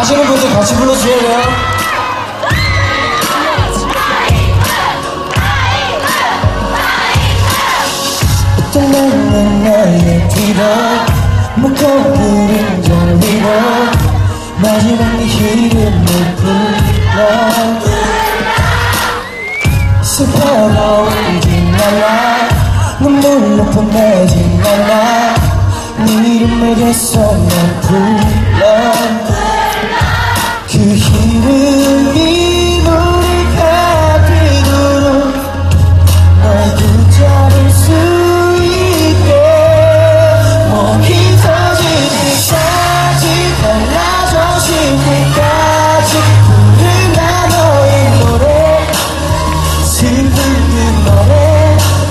아시는 분들 같이 불러주세요. 떠나는 너의 뒤로 그림자 위로 마지막 네 이름을 불러 슬퍼도 울지 말라. 눈물로 보내지 말라 네 이름을 계속 난 불러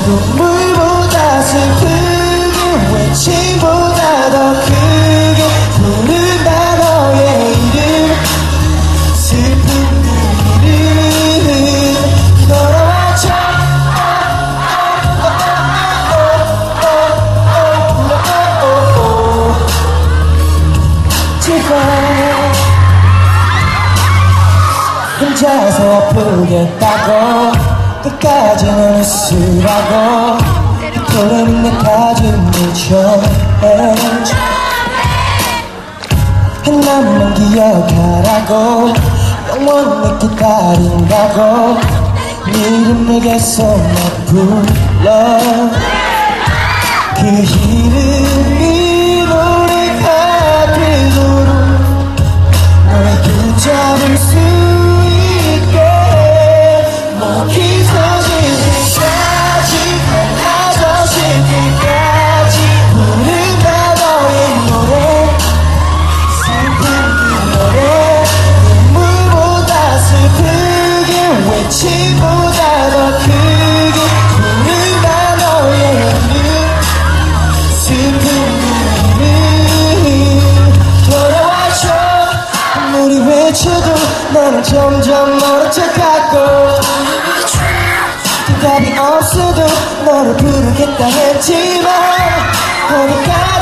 눈물보다 슬프게 외침보다 더 크게 부른다 너의 이름. 슬픈 그 이름 걸어와줘 제발 혼자서 아프겠다고 끝까지는 웃으라고 그토록 내 가슴을 전해줘 하나만 기억하라고 영원히 기다린다고 네 이름을 계속 나 불러. 그 이름이 너는 점점 멀어 져가고 대답이 없어도 너를 부르겠다 했지만 어디까지